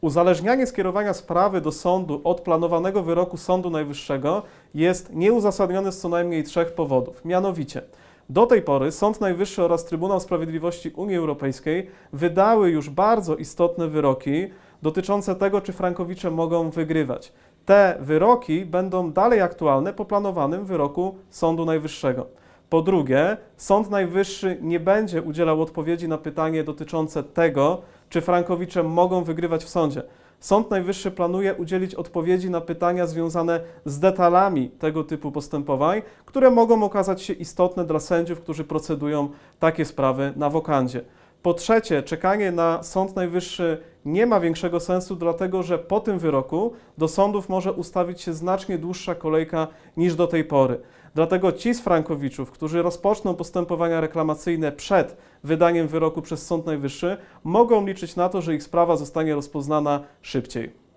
Uzależnianie skierowania sprawy do sądu od planowanego wyroku Sądu Najwyższego jest nieuzasadnione z co najmniej trzech powodów. Mianowicie, do tej pory Sąd Najwyższy oraz Trybunał Sprawiedliwości Unii Europejskiej wydały już bardzo istotne wyroki dotyczące tego, czy frankowicze mogą wygrywać. Te wyroki będą dalej aktualne po planowanym wyroku Sądu Najwyższego. Po drugie, Sąd Najwyższy nie będzie udzielał odpowiedzi na pytanie dotyczące tego, czy frankowicze mogą wygrywać w sądzie. Sąd Najwyższy planuje udzielić odpowiedzi na pytania związane z detalami tego typu postępowań, które mogą okazać się istotne dla sędziów, którzy procedują takie sprawy na wokandzie. Po trzecie, czekanie na Sąd Najwyższy nie ma większego sensu, dlatego że po tym wyroku do sądów może ustawić się znacznie dłuższa kolejka niż do tej pory. Dlatego ci z frankowiczów, którzy rozpoczną postępowania reklamacyjne przed wydaniem wyroku przez Sąd Najwyższy, mogą liczyć na to, że ich sprawa zostanie rozpoznana szybciej.